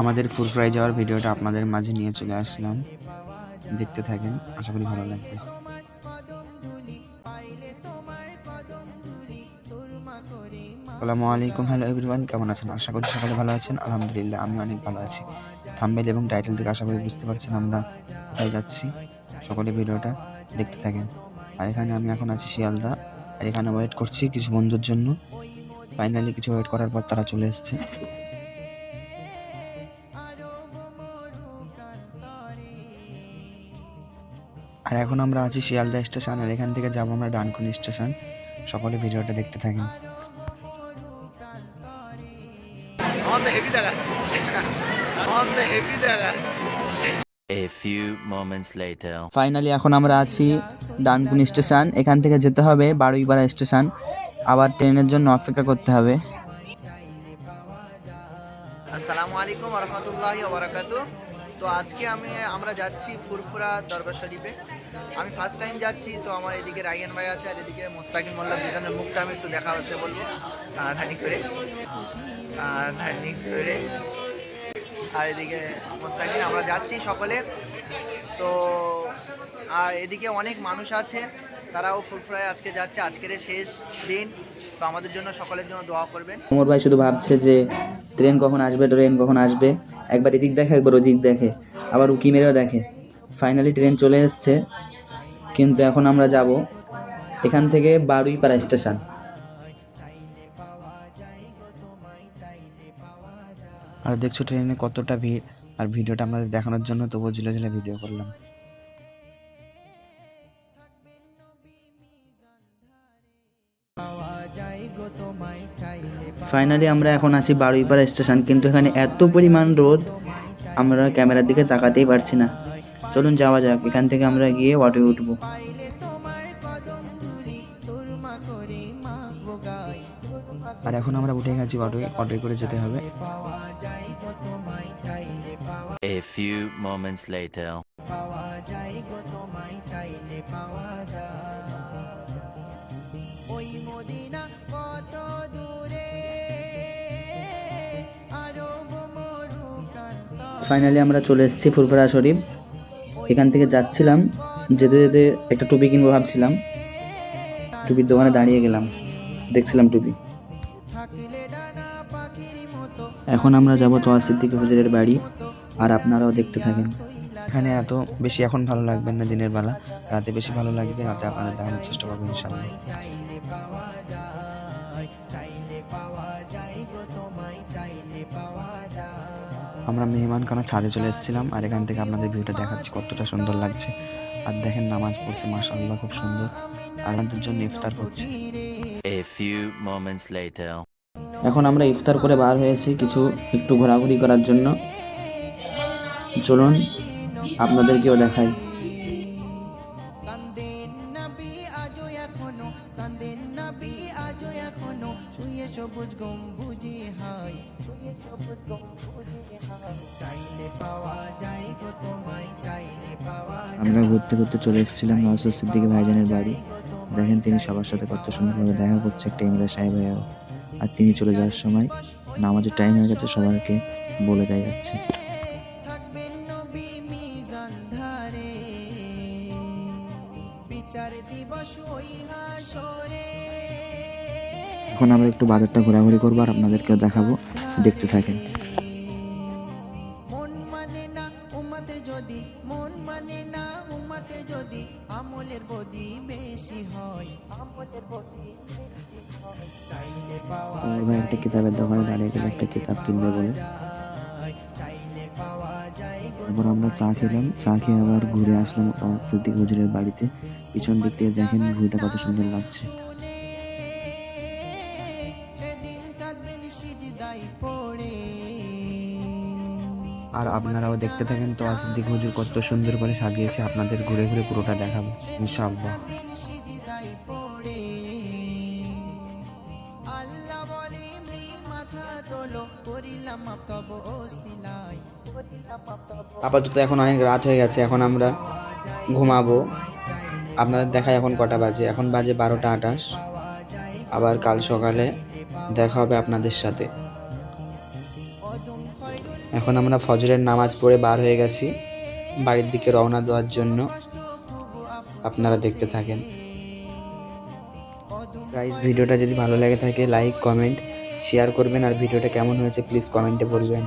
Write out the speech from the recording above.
আমাদের ফুরফুরাই যাওয়ার ভিডিওটা আপনাদের মাঝে নিয়ে চলে আসলাম। দেখতে থাকেন, আশা করি ভালো লাগবে। আসসালামু আলাইকুম হ্যালো এভরিওয়ান কেমন আছেন? আশা করি সকালে ভালো আছেন। আলহামদুলিল্লাহ, আমি অনেক ভালো আছি। থাম্বেল এবং টাইটেল থেকে আশা করি বুঝতে পারছেন আমরা কোথায় যাচ্ছি। সকলে ভিডিওটা দেখতে থাকেন। আর এখানে আমি এখন আছি শিয়ালদা। আর এখানে ওয়েট করছি কিছু বন্ধুর জন্য। ফাইনালি কিছু ওয়েট করার পর তারা চলে এসছে। আর এখন আমরা আছি শিয়ালদা স্টেশন আর এখান থেকে যাব আমরা ডানকুনি স্টেশন। সকলে ভিডিওটা দেখতে দেখাচ্ছে। A few moments later. Finally এখন আমরা আছি ডানকুনি স্টেশন। এখান থেকে যেতে হবে বারুইপাড়া স্টেশন। আবার ট্রেনের জন্য অপেক্ষা করতে হবে। আসসালামু আলাইকুম রহমতুল্লাহি ওবরাকাতু তো আজকে আমি, আমরা যাচ্ছি ফুরফুরা দরবার শরীফে। আমি ফার্স্ট টাইম যাচ্ছি, তো আমার এদিকে রাইয়ান ভাই আছে আর এদিকে মোস্তাকিম মোল্লা দুজনের মুখটা আমি একটু দেখা হচ্ছে বলব। টানাটানি করে। টানাটানি করে। আর এদিকে মোস্তাকিম, আমরা যাচ্ছি সকলে। তো, আর এদিকে অনেক মানুষ আছে, তারাও ফুরফুরায় আজকে যাচ্ছে। আজকের শেষ দিন, তো আমাদের জন্য সকলের জন্য দোয়া করবেন। ওমর ভাই শুধু ভাবছে যে, ট্রেন কখন আসবে, ট্রেন কখন আসবে? একবার এদিক দেখে, একবার ওদিক দেখে। আবার উকি মেরেও দেখে। ফাইনালি ট্রেন চলে এসছে। কিন্তু এখন আমরা যাব এখান থেকে বারুইপাড়া স্টেশন আর দেখছ ট্রেনে কতটা ভিড়? আর ভিডিওটা আমাদের দেখানোর জন্য, তবুও ঝিলে ঝিলে ভিডিও করলাম। ফাইনালি আমরা এখন আছি বারুইপাড়া স্টেশন কিন্তু এখানে এত পরিমাণ রোদ আমরা ক্যামেরার দিকে তাকাতেই পারছি না। চলুন যাওয়া যাক এখান থেকে আমরা গিয়ে অটোয় উঠবো। আর এখন আমরা উঠে গেছি অটো অটোয় করে যেতে হবে। A few moments later. Finally আমরা চলে এসেছি ফুরফুরা শরীফ। এখান থেকে যাচ্ছিলাম, যেতে যেতে একটা টুপি কিনবো ভাবছিলাম। টুপির দোকানে দাঁড়িয়ে গেলাম, দেখছিলাম টুপি। এখন আমরা যাব তোয়া সিদ্দিক হুজুরের বাড়ি, আর আপনারাও দেখতে থাকেন। এখানে এত বেশি এখন ভালো লাগবে না দিনের বেলা, রাতে বেশি ভালো লাগবে, রাতে আপনাদের দেখানোর চেষ্টা করব ইনশাল্লাহ আমরা মেহমানখানা ছাদে চলে এসেছিলাম আর এখান থেকে আপনাদের ভিউটা দেখাচ্ছি কতটা সুন্দর লাগছে। আর দেখেন নামাজ পড়ছে মাশাআল্লাহ খুব সুন্দর। আর আমাদের জন্য ইফতার করছে। A few moments later. এখন আমরা ইফতার করে বার হয়েছি কিছু একটু ঘোরাঘুরি করার জন্য। চলুন আপনাদেরকেও দেখাই। আমরা ঘুরতে ঘুরতে চলে এসেছিলাম নওসাদ সিদ্দিকী ভাইজানের বাড়ি। দেখেন তিনি সবার সাথে কত সুন্দরভাবে দেখা করছে একটা ইমরা সাহেব ভাইয়াও। আর তিনি চলে যাওয়ার সময় নামাজের টাইম হয়ে গেছে সবাইকে বলে দেয় যাচ্ছে। এখন আমরা একটু বাজারটা ঘোরাঘুরি করব আর আপনাদেরকেও দেখাবো। দেখতে থাকেন। মন মানে না উম্মাতের যদি মন মানে না উম্মাতের যদি আমলের বদি বেশি হয়। আমলের বদি ভাই একটা কিতাবের দোকানে দাঁড়িয়ে গেলে একটা কিতাব কিনবে বলে। চাইলে পাওয়া যায় তারপর আমরা চা খেলাম। চা খেয়ে আবার ঘুরে আসলাম সিদ্দিক হুজুরের বাড়িতে। পিছন দিক থেকে দেখেন ভিউটা কত সুন্দর লাগছে। আর আপনারাও দেখতে থাকেন তো সিদ্দিক হুজুর কত সুন্দর করে সাজিয়েছে আপনাদের ঘুরে ঘুরে পুরোটা দেখাবো ইনশাআল্লাহ। আল্লাহ বলে মৃগ মাথা তোলো করিলাম তব ও আপাতত এখন অনেক রাত হয়ে গেছে এখন আমরা ঘুমাবো। আপনাদের দেখায় এখন কটা বাজে এখন বাজে বারোটা আটাশ আবার কাল সকালে দেখা হবে আপনাদের সাথে। এখন আমরা ফজরের নামাজ পড়ে বার হয়ে গেছি। বাড়ির দিকে রওনা দেওয়ার জন্য। আপনারা দেখতে থাকেন। গাইস ভিডিওটা যদি ভালো লাগে থাকে লাইক কমেন্ট শেয়ার করবেন। আর ভিডিওটা কেমন হয়েছে প্লিজ কমেন্টে বলবেন।